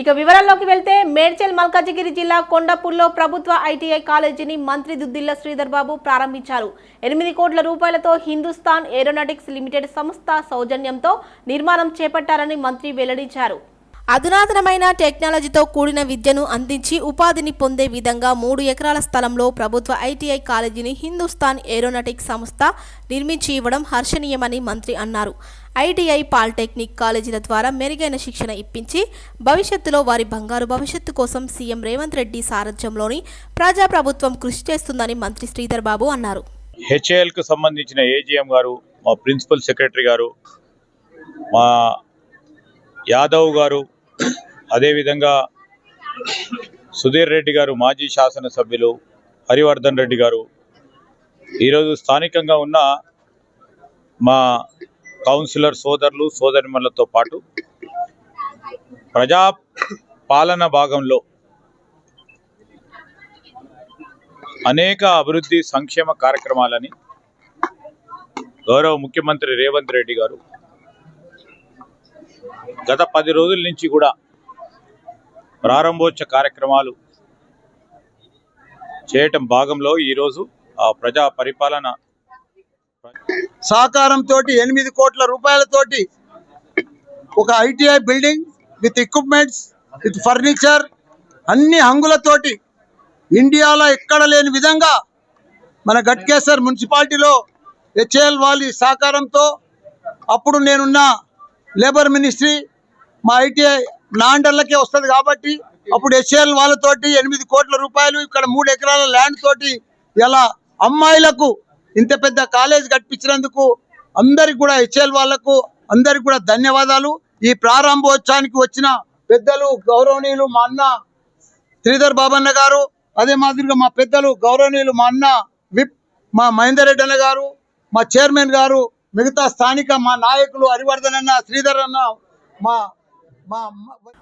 ఇక వివరాల్లోకి వెళ్తే మేడ్చల్ మల్కాజిగిరి జిల్లా కొండపూర్లో ప్రభుత్వ ఐటీఐ కాలేజీని మంత్రి దుద్దిల్ల శ్రీధర్ బాబు ప్రారంభించారు. ఎనిమిది కోట్ల రూపాయలతో హిందుస్థాన్ ఏరోనాటిక్స్ లిమిటెడ్ సంస్థ సౌజన్యంతో నిర్మాణం చేపట్టారని మంత్రి వెల్లడించారు. అధునాతనమైన టెక్నాలజీతో కూడిన విద్యను అందించి ఉపాధిని పొందే విధంగా మూడు ఎకరాల స్థలంలో ప్రభుత్వ ఐటీఐ కాలేజీని హిందుస్థాన్ ఏరోనాటిక్స్ సంస్థ నిర్మించి ఇవ్వడం హర్షణీయమని మంత్రి అన్నారు. ఐటీఐ పాలిటెక్నిక్ కాలేజీల ద్వారా మెరుగైన శిక్షణ ఇప్పించి భవిష్యత్తులో వారి బంగారు భవిష్యత్తు కోసం సీఎం రేవంత్ రెడ్డి సారథ్యంలోని ప్రజాప్రభుత్వం కృషి చేస్తుందని మంత్రి శ్రీధర్ బాబు అన్నారు. హెచ్ఏఎల్కు సంబంధించిన ఏజీఎం గారు మా ప్రిన్సిపల్ సెక్రటరీ గారు మా యాదవ్ గారు అదేవిధంగా సుధీర్ రెడ్డి గారు మాజీ శాసనసభ్యులు హరివర్ధన్ రెడ్డి గారు. ఈరోజు స్థానికంగా ఉన్న మా కౌన్సిలర్ సోదరులు సోదరిమణులతో పాటు ప్రజా పాలన భాగంలో అనేక అభివృద్ధి సంక్షేమ కార్యక్రమాలని గౌరవ ముఖ్యమంత్రి రేవంత్ రెడ్డి గారు గత పది రోజుల నుంచి కూడా ప్రారంభోత్సవ కార్యక్రమాలు చేయటం భాగంలో ఈరోజు ఆ ప్రజా పరిపాలన సహకారంతో ఎనిమిది కోట్ల రూపాయలతోటి ఒక ITI building with equipments with furniture అన్ని హంగులతోటి ఇండియాలో ఎక్కడ లేని విధంగా మన గట్కేసర్ మున్సిపాలిటీలో హెచ్ఏఎల్ వాలి సహకారంతో అప్పుడు నేనున్న లేబర్ మినిస్ట్రీ మా ఐటీఐ నాండర్లకే వస్తుంది కాబట్టి అప్పుడు హెచ్ఎల్ వాళ్ళతోటి ఎనిమిది కోట్ల రూపాయలు ఇక్కడ మూడు ఎకరాల ల్యాండ్ తోటి ఇలా అమ్మాయిలకు ఇంత పెద్ద కాలేజ్ కట్టించినందుకు అందరికి కూడా హెచ్ఎల్ వాళ్ళకు అందరికి కూడా ధన్యవాదాలు. ఈ ప్రారంభోత్సవానికి వచ్చిన పెద్దలు గౌరవనీయులు మా అన్న శ్రీధర్ బాబన్న గారు అదే మాదిరిగా మా పెద్దలు గౌరవనీయులు మా అన్న విప్ మా మహేందర్ రెడ్డి అన్న గారు మా చైర్మన్ గారు మిగతా స్థానిక మా నాయకులు హరివర్ధన్ అన్న శ్రీధర్ అన్న మా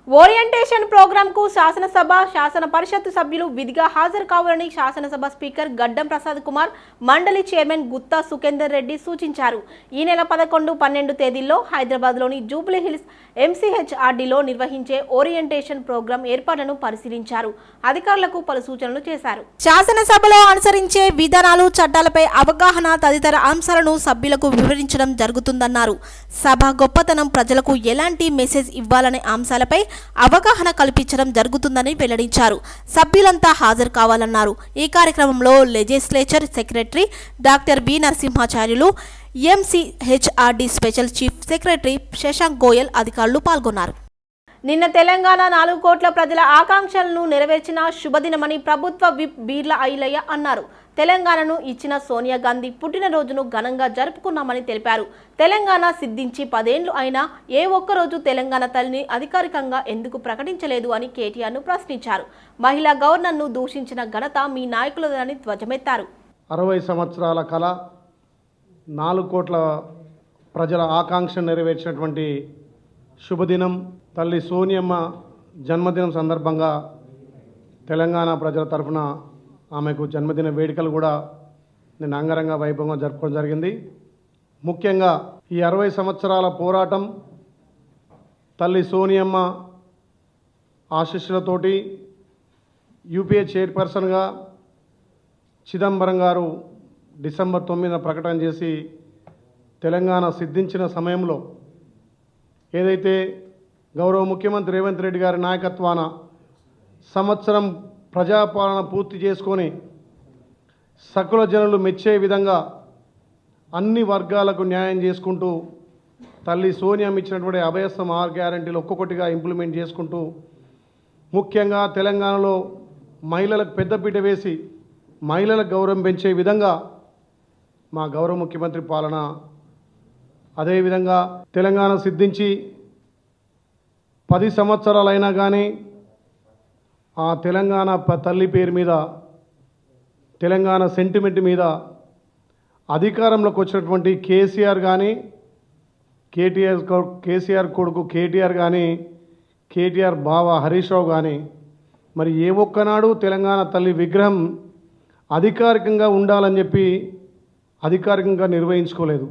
ఓరియంటేషన్ ప్రోగ్రామ్కు శాసనసభ శాసన పరిషత్తు సభ్యులు విధిగా హాజరు కావాలని శాసనసభ స్పీకర్ గడ్డం ప్రసాద్ కుమార్ మండలి చైర్మన్ గుత్తా సుఖేందర్ రెడ్డి సూచించారు. ఈ నెల పదకొండు పన్నెండు తేదీల్లో హైదరాబాద్లోని జూబ్లీ హిల్స్ ఎంసీహెచ్ఆర్డీలో నిర్వహించే ఓరియంటేషన్ ప్రోగ్రాం ఏర్పాట్లను పరిశీలించారు. అధికారులకు పలు సూచనలు చేశారు. శాసనసభలో అనుసరించే విధానాలు చట్టాలపై అవగాహన తదితర అంశాలను సభ్యులకు వివరించడం జరుగుతుందన్నారు. సభ గొప్పతనం ప్రజలకు ఎలాంటి మెసేజ్ ఇవ్వాలనే అంశాలపై అవగాహన కల్పించడం జరుగుతుందని వెల్లడించారు. సభ్యులంతా హాజరు కావాలన్నారు. ఈ కార్యక్రమంలో legislature secretary doctor B Narasimhacharyulu MCHRD special chief secretary Shashank Goyal అధికారులు పాల్గొన్నారు. నిన్న తెలంగాణ నాలుగు కోట్ల ప్రజల ఆకాంక్షలను నెరవేర్చిన శుభదినమని ప్రభుత్వ విప్ బీర్ల ఐలయ్య అన్నారు. తెలంగాణను ఇచ్చిన సోనియా గాంధీ పుట్టినరోజును ఘనంగా జరుపుకున్నామని తెలిపారు. తెలంగాణ సిద్ధించి పదేండ్లు అయినా ఏ ఒక్కరోజు తెలంగాణ తల్లిని అధికారికంగా ఎందుకు ప్రకటించలేదు అని కేటీఆర్ను ప్రశ్నించారు. మహిళా గవర్నర్ను దూషించిన ఘనత మీ నాయకులదని ధ్వజమెత్తారు. అరవై సంవత్సరాల కళ నాలుగు కోట్ల ప్రజల ఆకాంక్ష నెరవేర్చినటువంటి శుభదినం తల్లి సోనియమ్మ జన్మదినం సందర్భంగా తెలంగాణ ప్రజల తరఫున ఆమెకు జన్మదిన వేడుకలు కూడా నేను అంగరంగ వైభవంగా జరుపుకోవడం జరిగింది. ముఖ్యంగా ఈ అరవై సంవత్సరాల పోరాటం తల్లి సోనియమ్మ ఆశీస్సులతోటి యూపీఏ చైర్పర్సన్గా చిదంబరం గారు డిసెంబర్ తొమ్మిదిన ప్రకటన చేసి తెలంగాణ సిద్ధించిన సమయంలో ఏదైతే గౌరవ ముఖ్యమంత్రి రేవంత్ రెడ్డి గారి నాయకత్వాన సంవత్సరం ప్రజాపాలన పూర్తి చేసుకొని సకుల జనులు మెచ్చే విధంగా అన్ని వర్గాలకు న్యాయం చేసుకుంటూ తల్లి సోనియా ఇచ్చినటువంటి అభయస్థం ఆర్ గ్యారంటీలు ఒక్కొక్కటిగా ఇంప్లిమెంట్ చేసుకుంటూ ముఖ్యంగా తెలంగాణలో మహిళలకు పెద్దపీట వేసి మహిళలకు గౌరవం పెంచే విధంగా మా గౌరవ ముఖ్యమంత్రి పాలన అదేవిధంగా తెలంగాణ సిద్ధించి పది సంవత్సరాలైనా కానీ ఆ తెలంగాణ తల్లి పేరు మీద తెలంగాణ సెంటిమెంట్ మీద అధికారంలోకి వచ్చినటువంటి కేసీఆర్ కానీ కేటీఆర్ కేసీఆర్ కొడుకు కేటీఆర్ కానీ కేటీఆర్ బావ హరీష్ రావు కానీ మరి ఏ ఒక్కనాడు తెలంగాణ తల్లి విగ్రహం అధికారికంగా ఉండాలని చెప్పి అధికారికంగా నిర్వహించుకోలేదు.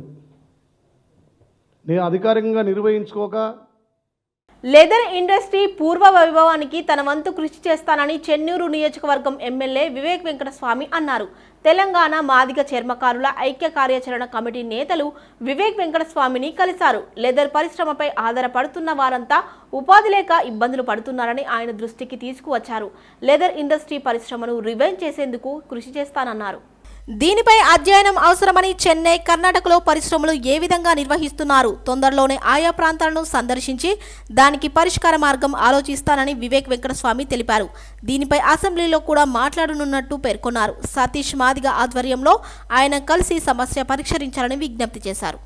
నేను అధికారికంగా నిర్వహించుకోక లెదర్ ఇండస్ట్రీ పూర్వ వైభవానికి తన వంతు కృషి చేస్తానని చెన్నూరు నియోజకవర్గం ఎమ్మెల్యే వివేక్ వెంకటస్వామి అన్నారు. తెలంగాణ మాదిగ చర్మకారుల ఐక్య కార్యాచరణ కమిటీ నేతలు వివేక్ వెంకటస్వామిని కలిశారు. లెదర్ పరిశ్రమపై ఆధారపడుతున్న వారంతా ఉపాధి లేక ఇబ్బందులు పడుతున్నారని ఆయన దృష్టికి తీసుకువచ్చారు. లెదర్ ఇండస్ట్రీ పరిశ్రమను రివైన్ చేసేందుకు కృషి చేస్తానన్నారు. దీనిపై అధ్యయనం అవసరమని చెన్నై కర్ణాటకలో పరిశ్రమలు ఏ విధంగా నిర్వహిస్తున్నారు తొందరలోనే ఆయా ప్రాంతాలను సందర్శించి దానికి పరిష్కార మార్గం ఆలోచిస్తానని వివేక్ వెంకటస్వామి తెలిపారు. దీనిపై అసెంబ్లీలో కూడా మాట్లాడనున్నట్టు పేర్కొన్నారు. సతీష్ మాదిగ ఆధ్వర్యంలో ఆయన కలిసి సమస్య పరిష్కరించాలని విజ్ఞప్తి చేశారు.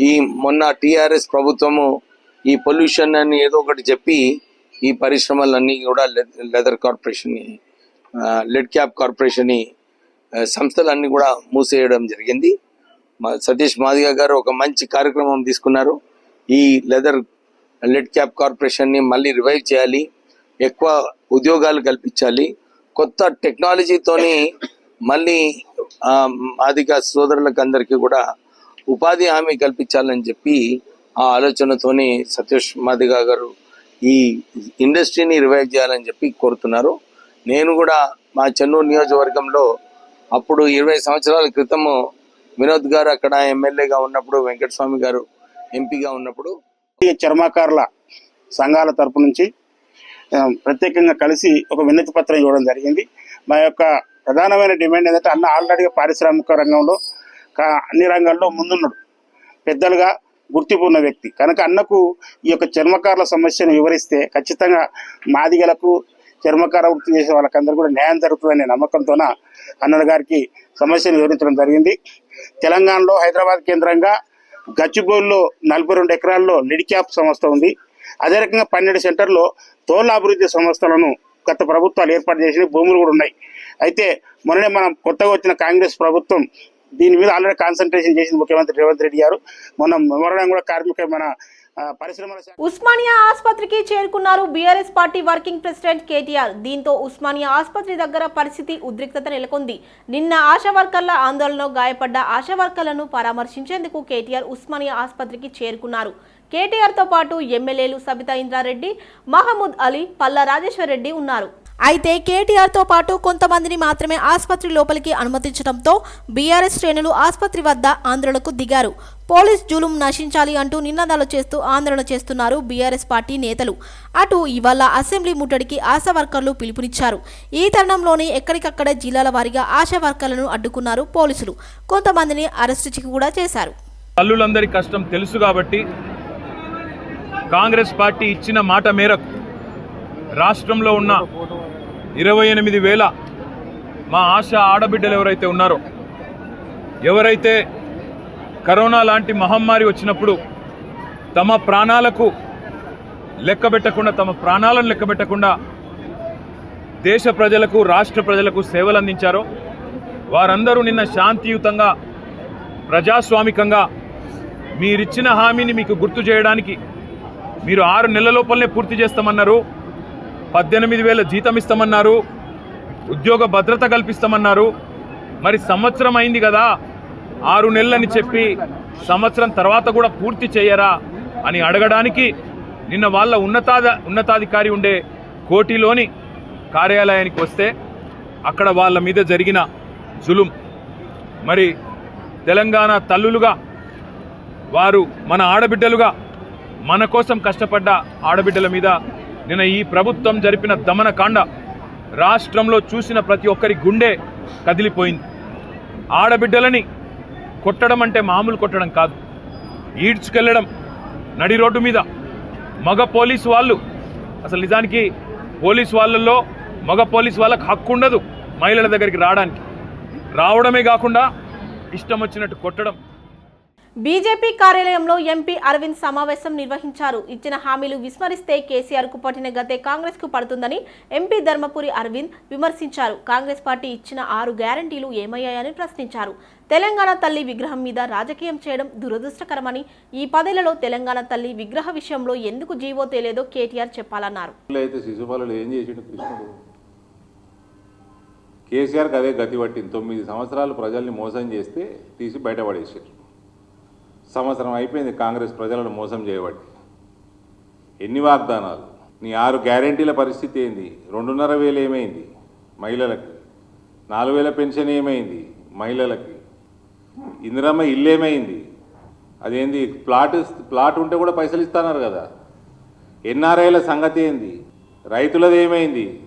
ఈ మొన్న టిఆర్ఎస్ ప్రభుత్వము ఈ పొల్యూషన్ అని ఏదో ఒకటి చెప్పి ఈ పరిశ్రమలన్నీ కూడా లె- leather corporation lead cap corporation సంస్థలన్నీ కూడా మూసేయడం జరిగింది. మా సతీష్ మాదిగ గారు ఒక మంచి కార్యక్రమం తీసుకున్నారు. ఈ లెదర్ లెడ్ క్యాప్ కార్పొరేషన్ని మళ్ళీ రివైవ్ చేయాలి ఎక్కువ ఉద్యోగాలు కల్పించాలి కొత్త టెక్నాలజీతోని మళ్ళీ ఆ, మాదిగ సోదరులకు అందరికీ కూడా ఉపాధి హామీ కల్పించాలని చెప్పి ఆ ఆలోచనతోని సతీష్ మాదిగ గారు ఈ ఇండస్ట్రీని రివైవ్ చేయాలని చెప్పి కోరుతున్నారు. నేను కూడా మా చెన్నూరు నియోజకవర్గంలో అప్పుడు ఇరవై సంవత్సరాల క్రితము వినోద్ గారు అక్కడ ఎమ్మెల్యేగా ఉన్నప్పుడు వెంకటస్వామి గారు ఎంపీగా ఉన్నప్పుడు ఈ చర్మకారుల సంఘాల తరపు నుంచి ప్రత్యేకంగా కలిసి ఒక వినతి పత్రం ఇవ్వడం జరిగింది. మా యొక్క ప్రధానమైన డిమాండ్ ఏంటంటే అన్న ఆల్రెడీ పారిశ్రామిక రంగంలో కా- అన్ని రంగాల్లో ముందున్నాడు. పెద్దలుగా గుర్తింపు ఉన్న వ్యక్తి. కనుక అన్నకు ఈ యొక్క చర్మకారుల సమస్యను వివరిస్తే ఖచ్చితంగా మాదిగలకు చర్మకార వృత్తి చేసే వాళ్ళకందరూ కూడా న్యాయం జరుగుతుందనే నమ్మకంతోన అన్నల గారికి సమస్యను వివరించడం జరిగింది. తెలంగాణలో హైదరాబాద్ కేంద్రంగా గచ్చిబౌలిలో నలభై రెండు ఎకరాల్లో లిడిక్యాప్ సంస్థ ఉంది. అదే రకంగా పన్నెండు సెంటర్లో తోళ్ళ అభివృద్ధి సంస్థలను గత ప్రభుత్వాలు ఏర్పాటు చేసిన భూములు కూడా ఉన్నాయి. అయితే మొన్ననే మనం కొత్తగా వచ్చిన కాంగ్రెస్ ప్రభుత్వం దీని మీద ఆల్రెడీ కాన్సన్ట్రేషన్ చేసింది ముఖ్యమంత్రి రేవంత్ రెడ్డి గారు. మొన్న మెమోరాండం కూడా కార్మిక మన ఉస్మానియా ఆసుపత్రికి చేరుకున్నారు BRS party working president KTR. దీంతో ఉస్మానియా ఆసుపత్రి దగ్గర పరిస్థితి ఉద్రిక్తత నెలకొంది. నిన్న ఆశా వర్కర్ల ఆందోళనలో గాయపడ్డ ఆశా వర్కర్లను పరామర్శించేందుకు కేటీఆర్ ఉస్మానియా ఆసుపత్రికి చేరుకున్నారు. కేటీఆర్తో పాటు ఎమ్మెల్యేలు సబితా ఇంద్రారెడ్డి మహమూద్ అలీ పల్లా రాజేశ్వర్ రెడ్డి ఉన్నారు. అయితే కేటీఆర్తో పాటు కొంతమందిని మాత్రమే ఆసుపత్రి లోపలికి అనుమతించడంతో బీఆర్ఎస్ శ్రేణులు ఆసుపత్రి వద్ద ఆందోళనకు దిగారు. పోలీస్ జులుం నశించాలి అంటూ నినాదాలు చేస్తూ ఆందోళన చేస్తున్నారు బీఆర్ఎస్ పార్టీ నేతలు. అటు ఇవాళ అసెంబ్లీ ముట్టడికి ఆశా వర్కర్లు పిలుపునిచ్చారు. ఈ తరుణంలోనే ఎక్కడికక్కడ జిల్లాల వారీగా ఆశా వర్కర్లను అడ్డుకున్నారు పోలీసులు. కొంతమందిని అరెస్టు కూడా చేశారు. తల్లులందరి కష్టం తెలుసు కాబట్టి కాంగ్రెస్ పార్టీ ఇచ్చిన మాట మేరకు రాష్ట్రంలో ఉన్న ఇరవై ఎనిమిది వేల మా ఆశ ఆడబిడ్డలు ఎవరైతే ఉన్నారో ఎవరైతే కరోనా లాంటి మహమ్మారి వచ్చినప్పుడు తమ ప్రాణాలకు లెక్కబెట్టకుండా తమ ప్రాణాలను లెక్కబెట్టకుండా దేశ ప్రజలకు రాష్ట్ర ప్రజలకు సేవలు అందించారో వారందరూ నిన్న శాంతియుతంగా ప్రజాస్వామికంగా మీరిచ్చిన హామీని మీకు గుర్తు చేయడానికి మీరు ఆరు నెలల లోపలనే పూర్తి చేస్తామన్నారు. పద్దెనిమిది వేల జీతం ఇస్తామన్నారు ఉద్యోగ భద్రత కల్పిస్తామన్నారు. మరి సంవత్సరం అయింది కదా. ఆరు నెలలని చెప్పి సంవత్సరం తర్వాత కూడా పూర్తి చేయరా అని అడగడానికి నిన్న వాళ్ళ ఉన్నతాద ఉన్నతాధికారి ఉండే కోటిలోని కార్యాలయానికి వస్తే అక్కడ వాళ్ళ మీద జరిగిన జులుం. మరి తెలంగాణ తల్లులుగా వారు మన ఆడబిడ్డలుగా మన కోసం కష్టపడ్డ ఆడబిడ్డల మీద నిన్న ఈ ప్రభుత్వం జరిపిన దమనకాండ రాష్ట్రంలో చూసిన ప్రతి ఒక్కరి గుండె కదిలిపోయింది. ఆడబిడ్డలని కొట్టడం అంటే మామూలు కొట్టడం కాదు. ఈడ్చుకెళ్ళడం నడి రోడ్డు మీద. మగ పోలీసు వాళ్ళు అసలు నిజానికి పోలీస్ వాళ్ళల్లో మగ పోలీస్ వాళ్ళకి హక్కు ఉండదు మహిళల దగ్గరికి రావడానికి. రావడమే కాకుండా ఇష్టం వచ్చినట్టు కొట్టడం. బీజేపీ కార్యాలయంలో ఎంపీ అరవింద్ సమావేశం నిర్వహించారు. ఇచ్చిన హామీలు విస్మరిస్తే కేసీఆర్కు పట్టిన గతే కాంగ్రెస్కు పడుతుందని ఎంపీ ధర్మపురి అరవింద్ విమర్శించారు. కాంగ్రెస్ పార్టీ ఇచ్చిన ఆరు గ్యారంటీలు ఏమయ్యాయని ప్రశ్నించారు. తెలంగాణ తల్లి విగ్రహం మీద రాజకీయం చేయడం దురదృష్టకరమని ఈ పదేళ్ళలో తెలంగాణ తల్లి విగ్రహ విషయంలో ఎందుకు జీవో తేలేదో కేటీఆర్ చెప్పాలన్నారు. ఊళ్ళో కేసీఆర్కి అదే గతి పట్టింది. తొమ్మిది సంవత్సరాలు ప్రజల్ని మోసం చేస్తే తీసి బయటపడేసారు సంవత్సరం అయిపోయింది కాంగ్రెస్ ప్రజలను మోసం చేయబట్టి. ఎన్ని వాగ్దానాలు? నీ ఆరు గ్యారంటీల పరిస్థితి ఏంది? రెండున్నర వేలు ఏమైంది మహిళలకి? నాలుగు వేల పెన్షన్ ఏమైంది మహిళలకి? ఇందిరమ్మ ఇల్లు ఏమైంది? అదేంది ప్లాట్ ప్లాట్ ఉంటే కూడా పైసలు ఇస్తున్నారు కదా. ఎన్ఆర్ఐల సంగతి ఏంది? రైతులది ఏమైంది?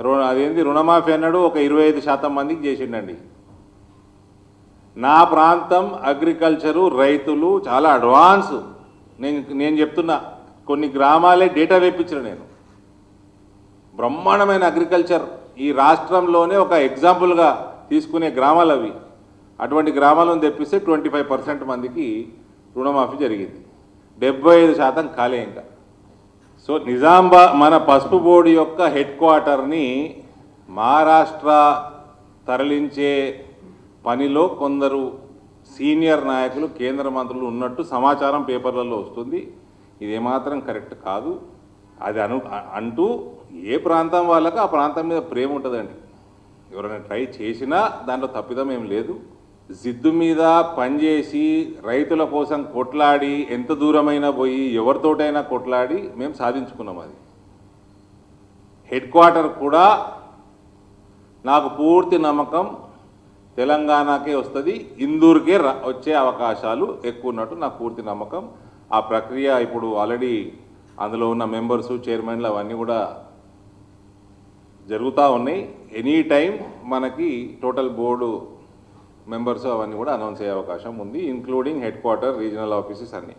రు- అదేంది రుణమాఫీ అన్నాడు ఒక ఇరవై ఐదు శాతం మందికి చేసిండండి. నా ప్రాంతం అగ్రికల్చరు రైతులు చాలా అడ్వాన్స్. నేను నేను చెప్తున్నా కొన్ని గ్రామాలే డేటా వేపించిన నేను. బ్రహ్మాండమైన అగ్రికల్చర్. ఈ రాష్ట్రంలోనే ఒక ఎగ్జాంపుల్గా తీసుకునే గ్రామాలు అవి. అటువంటి గ్రామాలను తెప్పిస్తే ట్వంటీ ఫైవ్ పర్సెంట్ మందికి రుణమాఫీ జరిగింది. డెబ్బై ఐదు శాతం ఖాళీ ఇంకా. సో నిజాంబా మన పసుపు బోర్డు యొక్క హెడ్ క్వార్టర్ని మహారాష్ట్ర తరలించే పనిలో కొందరు సీనియర్ నాయకులు కేంద్ర మంత్రులు ఉన్నట్టు సమాచారం పేపర్లలో వస్తుంది. ఇది ఏమాత్రం కరెక్ట్ కాదు. అది అను అంటూ ఏ ప్రాంతం వాళ్ళకు ఆ ప్రాంతం మీద ప్రేమ ఉంటుందండి. ఎవరైనా ట్రై చేసినా దాంట్లో తప్పిదం ఏం లేదు. జిద్దు మీద పనిచేసి రైతుల కోసం కొట్లాడి ఎంత దూరమైనా పోయి ఎవరితోటైనా కొట్లాడి మేము సాధించుకున్నాం అది. హెడ్ క్వార్టర్ కూడా నాకు పూర్తి నమ్మకం తెలంగాణకే వస్తుంది ఇందూరుకే వచ్చే అవకాశాలు ఎక్కువ ఉన్నట్టు నాకు పూర్తి నమ్మకం. ఆ ప్రక్రియ ఇప్పుడు ఆల్రెడీ అందులో ఉన్న మెంబర్సు చైర్మన్లు అవన్నీ కూడా జరుగుతూ ఉన్నాయి. ఎనీ టైం మనకి టోటల్ బోర్డు మెంబర్స్ అవన్నీ కూడా అనౌన్స్ అయ్యే అవకాశం ఉంది including head quarter regional offices అన్నీ.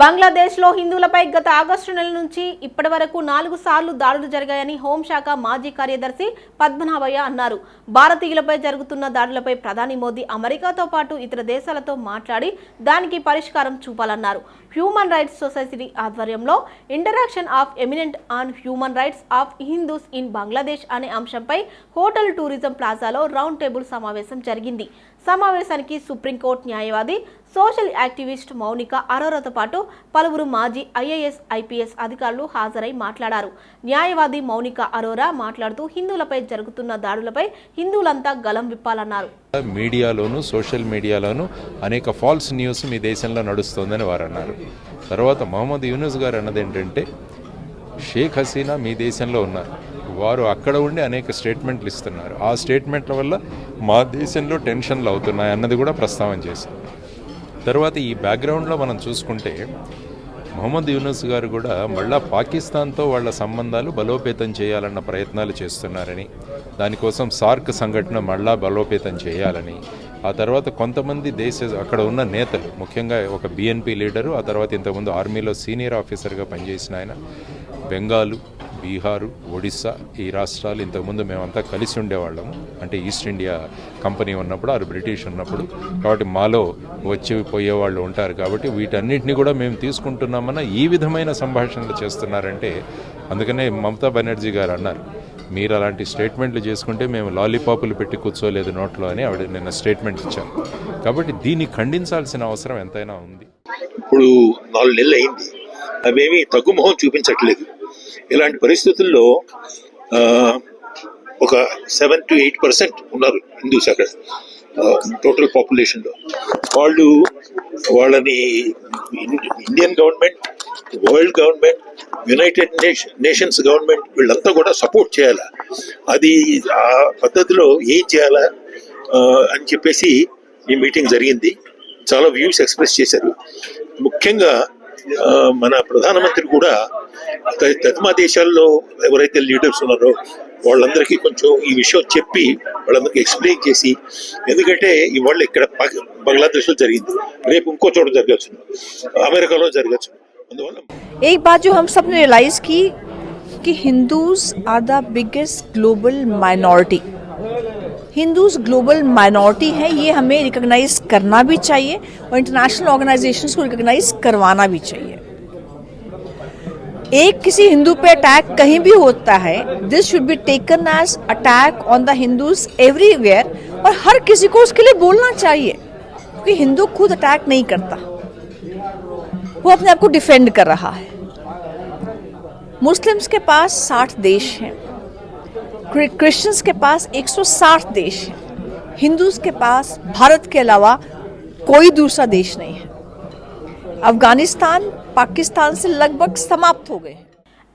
బంగ్లాదేశ్లో హిందువులపై గత ఆగస్టు నెల నుంచి ఇప్పటి వరకు నాలుగు సార్లు దాడులు జరిగాయని హోంశాఖ మాజీ కార్యదర్శి పద్మనాభయ్య అన్నారు. భారతీయులపై జరుగుతున్న దాడులపై ప్రధాని మోదీ అమెరికాతో పాటు ఇతర దేశాలతో మాట్లాడి దానికి పరిష్కారం చూపాలన్నారు. హ్యూమన్ రైట్స్ సొసైటీ ఆధ్వర్యంలో interaction of eminent on human rights of Hindus in Bangladesh అనే అంశంపై హోటల్ టూరిజం ప్లాజాలో రౌండ్ టేబుల్ సమావేశం జరిగింది. సమావేశానికి సుప్రీంకోర్టు న్యాయవాది సోషల్ యాక్టివిస్ట్ మౌనిక అరోరాతో పాటు పలువురు మాజీ ఐఏఎస్ ఐపీఎస్ అధికారులు హాజరై మాట్లాడారు. న్యాయవాది మౌనిక అరోరా మాట్లాడుతూ హిందువులపై జరుగుతున్న దాడులపై హిందువులంతా గలం విప్పాలన్నారు. మీడియాలోను సోషల్ మీడియాలోను అనేక ఫాల్స్ న్యూస్ మీ దేశంలో నడుస్తోందని వారు అన్నారు. తర్వాత మహమ్మద్ యూనుస్ గారు అన్నది ఏంటంటే షేక్ హసీనా మీ దేశంలో ఉన్నారు. వారు అక్కడ ఉండి అనేక స్టేట్మెంట్లు ఇస్తున్నారు. ఆ స్టేట్మెంట్ల వల్ల మా దేశంలో టెన్షన్లు అవుతున్నాయి అన్నది కూడా ప్రస్తావన చేశారు. తర్వాత ఈ బ్యాక్గ్రౌండ్లో మనం చూసుకుంటే మొహమ్మద్ యూనుస్ గారు కూడా మళ్ళా పాకిస్తాన్తో వాళ్ళ సంబంధాలు బలోపేతం చేయాలన్న ప్రయత్నాలు చేస్తున్నారని దానికోసం సార్క్ సంఘటన మళ్ళా బలోపేతం చేయాలని ఆ తర్వాత కొంతమంది దేశ అక్కడ ఉన్న నేతలు ముఖ్యంగా ఒక బిఎన్పి లీడరు ఆ తర్వాత ఇంతకుముందు ఆర్మీలో సీనియర్ ఆఫీసర్గా పనిచేసిన ఆయన బెంగాలు బీహారు ఒడిస్సా ఈ రాష్ట్రాలు ఇంతకుముందు మేమంతా కలిసి ఉండేవాళ్ళము అంటే ఈస్ట్ ఇండియా కంపెనీ ఉన్నప్పుడు ఆరు బ్రిటిష్ ఉన్నప్పుడు. కాబట్టి మాలో వచ్చి పోయేవాళ్ళు ఉంటారు కాబట్టి వీటన్నిటిని కూడా మేము తీసుకుంటున్నామన్న ఈ విధమైన సంభాషణలు చేస్తున్నారంటే అందుకనే మమతా బెనర్జీ గారు అన్నారు మీరు అలాంటి స్టేట్మెంట్లు చేసుకుంటే మేము లాలీపాపులు పెట్టి కూర్చోలేదు నోట్లో అని ఆవిడ నిన్న స్టేట్మెంట్ ఇచ్చాను కాబట్టి దీన్ని ఖండించాల్సిన అవసరం ఎంతైనా ఉంది. ఇప్పుడు నాలుగు నెలలు అయింది. అవేమీ తగ్గుమొహం చూపించట్లేదు. ఇలాంటి పరిస్థితుల్లో ఒక సెవెన్ టు ఎయిట్ పర్సెంట్ ఉన్నారు హిందూస్ అక్కడ టోటల్ పాపులేషన్లో వాళ్ళు వాళ్ళని Indian government world government United Nation nations government వీళ్ళంతా కూడా సపోర్ట్ చేయాలా? అది ఆ పద్ధతిలో ఏం చేయాలా అని చెప్పేసి ఈ మీటింగ్ జరిగింది. చాలా వ్యూస్ ఎక్స్ప్రెస్ చేశారు. ముఖ్యంగా మన ప్రధానమంత్రి కూడా త- తదిమా దేశాల్లో ఎవరైతే లీడర్స్ ఉన్నారో వాళ్ళందరికీ కొంచెం ఈ విషయం చెప్పి వాళ్ళందరికీ ఎక్స్ప్లెయిన్ చేసి ఎందుకంటే ఇవాళ ఇక్కడ పాకి- బంగ్లాదేశ్లో జరిగింది రేపు ఇంకో చోట జరగచ్చు అమెరికాలో జరగచ్చు అందువల్ల एक बात जो हम सब ने रियलाइज की कि Hindus are the biggest global minority Hindus global minority है, ये हमें रिकॉग्नाइज करना भी चाहिए और इंटरनेशनल ऑर्गेनाइजेशंस को रिकॉग्नाइज करवाना भी चाहिए। एक किसी हिंदू पे अटैक कहीं भी होता है this should be taken as attack on the Hindus everywhere और हर किसी को उसके लिए बोलना चाहिए, क्योंकि हिंदू खुद अटैक नहीं करता। वो अपने आप को डिफेंड कर रहा है। मुस्लिम्स के पास 60 देश हैं। क्रिश्चियंस के पास 160 देश हैं हिंदूज के पास भारत के अलावा कोई दूसरा देश नहीं है अफगानिस्तान पाकिस्तान से लगभग समाप्त हो गए हैं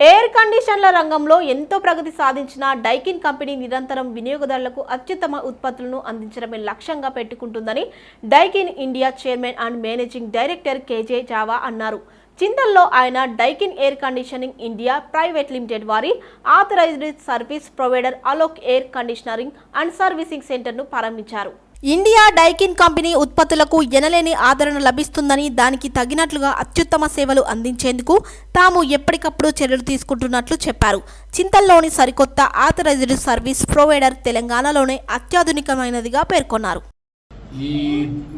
ఎయిర్ కండిషన్ల రంగంలో ఎంతో ప్రగతి సాధించిన డైకిన్ కంపెనీ నిరంతరం వినియోగదారులకు అత్యుత్తమ ఉత్పత్తులను అందించడమే లక్ష్యంగా పెట్టుకుంటుందని Daikin India chairman and managing director KJ Jawa అన్నారు చింతల్లో ఆయన Daikin air conditioning India private limited వారి authorized service provider Alok air conditioning and servicing సెంటర్ను ప్రారంభించారు. ఇండియా డైకిన్ కంపెనీ ఉత్పత్తులకు ఎనలేని ఆదరణ లభిస్తుందని దానికి తగినట్లుగా అత్యుత్తమ సేవలు అందించేందుకు తాము ఎప్పటికప్పుడు చర్యలు తీసుకుంటున్నట్లు చెప్పారు. చింతల్లోని సరికొత్త ఆథరైజ్డ్ సర్వీస్ ప్రొవైడర్ తెలంగాణలోనే అత్యాధునికమైనదిగా పేర్కొన్నారు. ఈ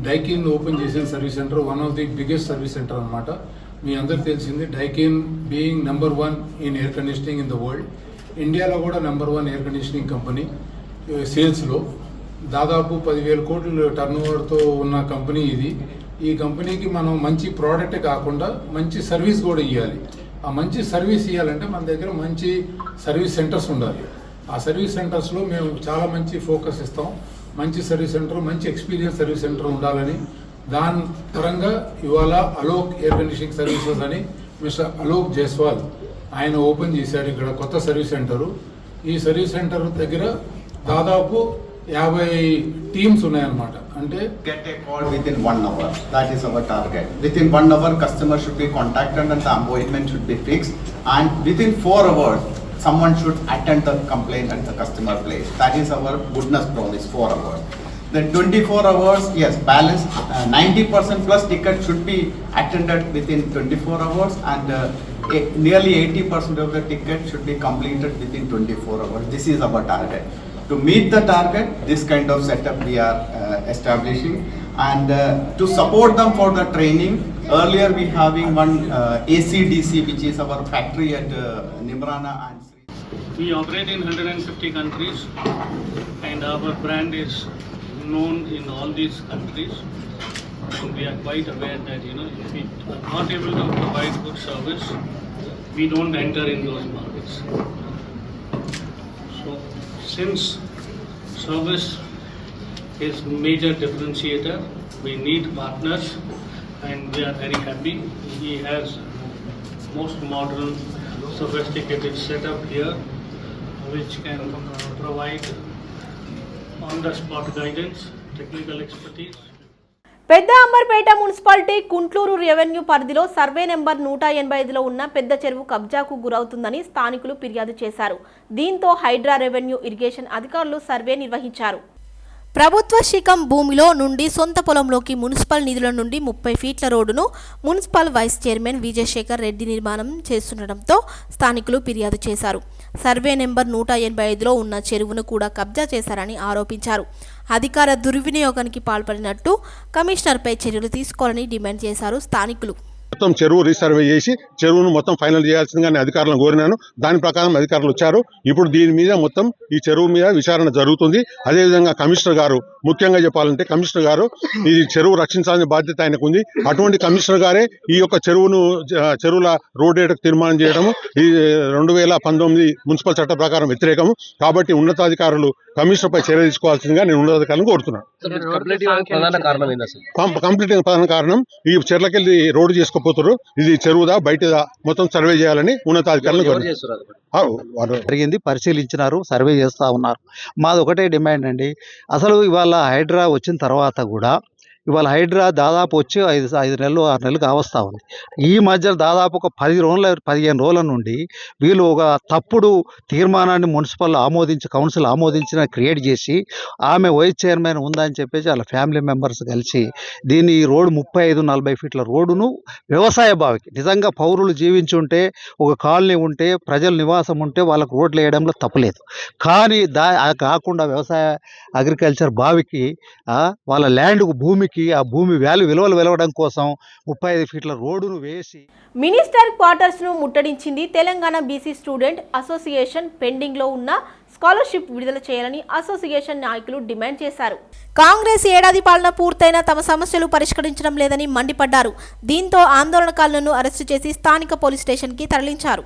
డైకిన్ ఓపెన్ చేసిన service centre one of the biggest service centre అన్నమాట. మీ అందరికి తెలిసింది Daikin being number one in air conditioning in the world. ఇండియాలో కూడా number one air conditioning company సేల్స్లో. దాదాపు పదివేల కోట్ల టర్న్ ఓవర్తో ఉన్న కంపెనీ ఇది. ఈ కంపెనీకి మనం మంచి ప్రోడక్టే కాకుండా మంచి సర్వీస్ కూడా ఇవ్వాలి ఆ మంచి సర్వీస్ ఇవ్వాలంటే మన దగ్గర మంచి సర్వీస్ సెంటర్స్ ఉండాలి. ఆ సర్వీస్ సెంటర్స్లో మేము చాలా మంచి ఫోకస్ ఇస్తాం. మంచి సర్వీస్ సెంటర్ మంచి ఎక్స్పీరియన్స్ సర్వీస్ సెంటర్ ఉండాలని దాని పరంగా ఇవాళ అలోక్ ఎయిర్ కండిషనింగ్ సర్వీసెస్ అని మిస్టర్ అలోక్ జైస్వాల్ ఆయన ఓపెన్ చేశాడు ఇక్కడ కొత్త సర్వీస్ సెంటరు. ఈ సర్వీస్ సెంటర్ దగ్గర దాదాపు యాభై టీమ్స్ ఉన్నాయన్నమాట. అంటే get a call within one hour that is our target within one hour customer should be contact and the appointment should be fix and within four hours someone should attend the complaint and the customer place that is our goodness promise four hours Then twenty-four hours, yes, balance, uh, ninety percent plus ticket should be attended within twenty-four hours and uh, eh, nearly eighty percent of the ticket should be completed within twenty-four hours. This is our target. To meet the target, this kind of setup we are uh, establishing. And uh, to support them for the training, earlier we having one uh, ACDC, which is our factory at uh, Nimrana and. We operate in 150 countries and our brand is known in all these countries. We are quite aware that, you know, if we are not able to provide good service, we don't enter in those markets. So since service is major differentiator, we need partners and we are very happy. He has most modern sophisticated setup here which can provide పెద్ద Amberpet municipality Kuntloor revenue పరిధిలో survey number నూట ఎనభై ఐదులో ఉన్న పెద్ద చెరువు కబ్జాకు గురవుతుందని స్థానికులు ఫిర్యాదు చేశారు. దీంతో హైడ్రా రెవెన్యూ ఇరిగేషన్ అధికారులు సర్వే నిర్వహించారు. ప్రభుత్వ శిఖం భూమిలో నుండి సొంత పొలంలోకి మున్సిపల్ నిధుల నుండి ముప్పై ఫీట్ల రోడ్డును municipal vice chairman Vijayasekhar Reddy నిర్మాణం చేస్తుండటంతో స్థానికులు ఫిర్యాదు చేశారు. సర్వే నెంబర్ నూట ఎనభై ఐదులో ఉన్న చెరువును కూడా కబ్జా చేశారని ఆరోపించారు. అధికార దుర్వినియోగానికి పాల్పడినట్టు కమిషనర్పై చర్యలు తీసుకోవాలని డిమాండ్ చేశారు స్థానికులు. మొత్తం చెరువు రీసర్వే చేసి చెరువును మొత్తం ఫైనల్ చేయాల్సిందిగా నేను అధికారులను కోరినాను. దాని ప్రకారం అధికారులు వచ్చారు. ఇప్పుడు దీని మీద మొత్తం ఈ చెరువు మీద విచారణ జరుగుతుంది. అదేవిధంగా కమిషనర్ గారు ముఖ్యంగా చెప్పాలంటే కమిషనర్ గారు ఈ చెరువు రక్షించాల్సిన బాధ్యత ఆయనకు ఉంది అటువంటి కమిషనర్ గారే ఈ యొక్క చెరువును చెరువుల రోడ్ రేటుకు తీర్మానం చేయడము ఈ రెండు వేల పంతొమ్మిది మున్సిపల్ చట్ట ప్రకారం వ్యతిరేకము. కాబట్టి ఉన్నతాధికారులు కమిషనర్ పై చర్య తీసుకోవాల్సిందిగా నేను ఉన్నతాధికారులను కోరుతున్నాను. కంప్లీట్ ప్రధాన కారణం ఈ చెర్లకెళ్ళి రోడ్డు చేసుకోపోతారు ఇది చెరువుదా బయటదా మొత్తం సర్వే చేయాలని ఉన్నతాధికారులను వారు జరిగింది పరిశీలించినారు సర్వే చేస్తూ ఉన్నారు. మాది ఒకటే డిమాండ్ అండి. అసలు ఇవాళ హైడ్రా వచ్చిన తర్వాత కూడా ఇవాళ హైడ్రా దాదాపు వచ్చి ఐదు ఐదు నెలలు ఆరు నెలలు కావస్తూ ఉంది. ఈ మధ్య దాదాపు ఒక పది రోజుల పదిహేను రోజుల నుండి వీళ్ళు ఒక తప్పుడు తీర్మానాన్ని మున్సిపల్ ఆమోదించి కౌన్సిల్ ఆమోదించిన క్రియేట్ చేసి ఆమె వైస్ చైర్మన్ ఉందని చెప్పేసి వాళ్ళ ఫ్యామిలీ మెంబర్స్ కలిసి దీన్ని ఈ రోడ్డు ముప్పై ఐదు నలభై ఫీట్ల రోడ్డును వ్యవసాయ బావికి నిజంగా పౌరులు జీవించి ఉంటే ఒక కాలనీ ఉంటే ప్రజల నివాసం ఉంటే వాళ్ళకు రోడ్లు వేయడంలో తప్పలేదు. కానీ దా కాకుండా వ్యవసాయ అగ్రికల్చర్ బావికి వాళ్ళ ల్యాండ్కు భూమికి ఆ భూమి వాల్యూ విలువలు వెలవడం కోసం ముప్పై ఐదు ఫీట్ల రోడ్డును వేసి మినిస్టర్ క్వార్టర్స్ను ముట్టడించింది తెలంగాణ బీసీ స్టూడెంట్ అసోసియేషన్ పెండింగ్లో ఉన్న స్కాలర్షిప్ విడుదల చేయాలని అసోసియేషన్ నాయకులు డిమాండ్ చేశారు. కాంగ్రెస్ ఏడాది పాలన పూర్తయినా తమ సమస్యలు పరిష్కరించడం లేదని మండిపడ్డారు. దీంతో ఆందోళనకారులను అరెస్టు చేసి స్థానిక పోలీస్ స్టేషన్కి తరలించారు.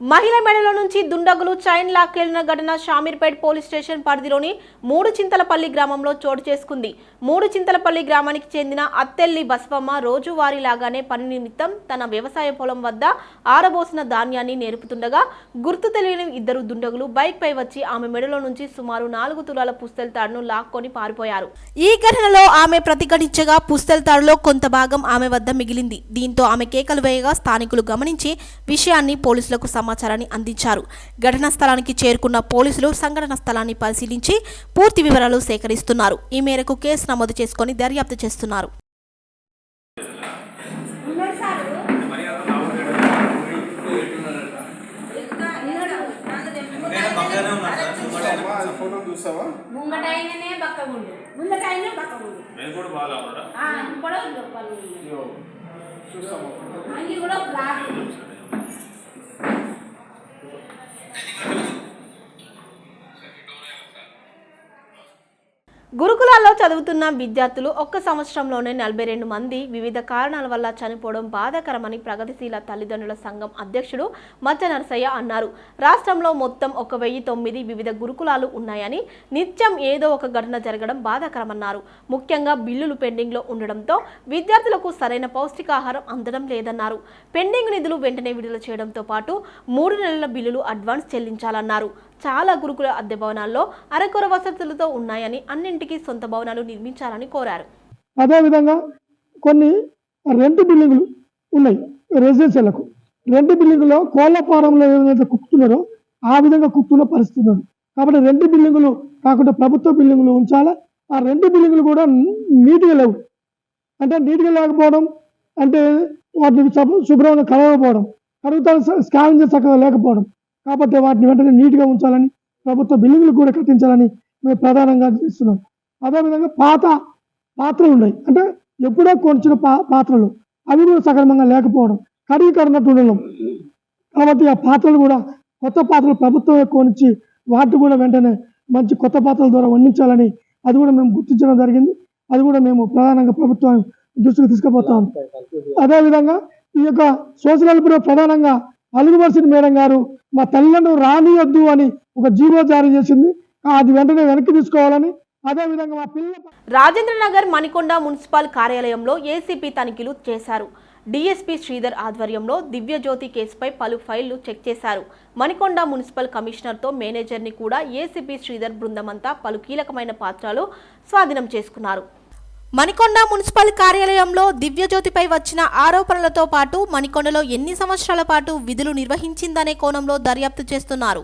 మహిళ మెడలో నుంచి దుండగులు చైన్ లాక్కెళ్ళిన ఘటన షామీర్పేట్ పోలీస్ స్టేషన్ పరిధిలోని మూడు చింతలపల్లి గ్రామంలో చోటు చేసుకుంది. మూడు చింతలపల్లి గ్రామానికి చెందిన అత్తెల్లి బసవమ్మ రోజువారీ లాగానే పని నిమిత్తం తన వ్యవసాయ పొలం వద్ద ఆరబోసిన ధాన్యాన్ని నేర్పుతుండగా గుర్తు తెలియని ఇద్దరు దుండగులు బైక్ పై వచ్చి ఆమె మెడలో నుంచి సుమారు నాలుగు తులాల పుస్తెల తాడును లాక్కొని పారిపోయారు. ఈ ఘటనలో ఆమె ప్రతిఘటించగా పుస్తెల తాడులో కొంత భాగం ఆమె వద్ద మిగిలింది. దీంతో ఆమె కేకలు వేయగా స్థానికులు గమనించి విషయాన్ని పోలీసులకు సమాచారాన్ని అందించారు. ఘటనా స్థలానికి చేరుకున్న పోలీసులు సంఘటన స్థలాన్ని పరిశీలించి పూర్తి వివరాలు సేకరిస్తున్నారు. ఈ మేరకు కేసు నమోదు చేసుకొని దర్యాప్తు చేస్తున్నారు. ముంగటైననే బక్కగుండు. ముంగటైనా బక్కగుండు. కూడా అంగి కూడా బ్లాక్ anything to do గురుకులాల్లో చదువుతున్న విద్యార్థులు ఒక్క సంవత్సరంలోనే నలభై రెండు మంది వివిధ కారణాల వల్ల చనిపోవడం బాధాకరమని ప్రగతిశీల తల్లిదండ్రుల సంఘం అధ్యక్షుడు మచ్చ నరసయ్య అన్నారు. రాష్ట్రంలో మొత్తం ఒక వెయ్యి తొమ్మిది వివిధ గురుకులాలు ఉన్నాయని నిత్యం ఏదో ఒక ఘటన జరగడం బాధాకరమన్నారు. ముఖ్యంగా బిల్లులు పెండింగ్లో ఉండడంతో విద్యార్థులకు సరైన పౌష్టికాహారం అందడం లేదన్నారు. పెండింగ్ నిధులు వెంటనే విడుదల చేయడంతో పాటు మూడు నెలల బిల్లులు అడ్వాన్స్ చెల్లించాలన్నారు. చాలా గురుకుల అద్దె భవనాల్లో అరకొర వసతులతో ఉన్నాయని అన్నింటికీ సొంత భవనాలు నిర్మించాలని కోరారు. అదేవిధంగా కొన్ని రెండు బిల్డింగులు ఉన్నాయి రెసిడెన్షియల్లకు. రెండు బిల్డింగులో కోళ్ళ ఫారంలో ఏదైతే కుక్కుతున్నారో ఆ విధంగా కుక్కున్న పరిస్థితి ఉంది కాబట్టి రెండు బిల్డింగులు కాకుండా ప్రభుత్వ బిల్డింగులు ఉంచాలా? ఆ రెండు బిల్డింగులు కూడా నీట్గా లేవు. అంటే నీట్గా లేకపోవడం అంటే వాటిని శుభ్రంగా కడగకపోవడం కడుగుతాను స్కావెంజర్ చక్కగా లేకపోవడం కాబట్టి వాటిని వెంటనే నీట్గా ఉంచాలని ప్రభుత్వ బిల్డింగ్లు కూడా కట్టించాలని మేము ప్రధానంగా చేస్తున్నాం అదేవిధంగా పాత పాత్రలు ఉన్నాయి. అంటే ఎప్పుడో కొనిచిన పా పాత్రలు. అవి కూడా సక్రమంగా లేకపోవడం కడిగికడినట్టు ఉండడం కాబట్టి ఆ పాత్రలు కూడా కొత్త పాత్రలు ప్రభుత్వమే కొనిచ్చి వాటిని కూడా వెంటనే మంచి కొత్త పాత్రల ద్వారా వండించాలని అది కూడా మేము గుర్తించడం జరిగింది. అది కూడా మేము ప్రధానంగా ప్రభుత్వం దృష్టికి తీసుకుపోతాం. అదేవిధంగా ఈ యొక్క సోషల్ వెల్ఫేర్ ప్రధానంగా అలుగువర్సిటీ మేడం గారు. మా తల్లిదండ్రులు రానియొద్దు అని ఒక జీవో జారీ చేసింది. అది వెంటనే వెనక్కి తీసుకోవాలని అదేవిధంగా మా పిల్ల రాజేంద్రనగర్ మణికొండ మున్సిపల్ కార్యాలయంలో ఏసీపీ తనిఖీలు చేశారు. డీఎస్పీ శ్రీధర్ ఆధ్వర్యంలో దివ్యజ్యోతి కేసుపై పలు ఫైళ్ళు చెక్ చేశారు. మణికొండ మున్సిపల్ కమిషనర్తో మేనేజర్ని కూడా ఏసీపీ శ్రీధర్ బృందమంతా పలు కీలకమైన పాత్రలు స్వాధీనం చేసుకున్నారు. మణికొండ మున్సిపల్ కార్యాలయంలో దివ్యజ్యోతిపై వచ్చిన ఆరోపణలతో పాటు మణికొండలో ఎన్ని సంవత్సరాల పాటు విధులు నిర్వహించిందనే కోణంలో దర్యాప్తు చేస్తున్నారు.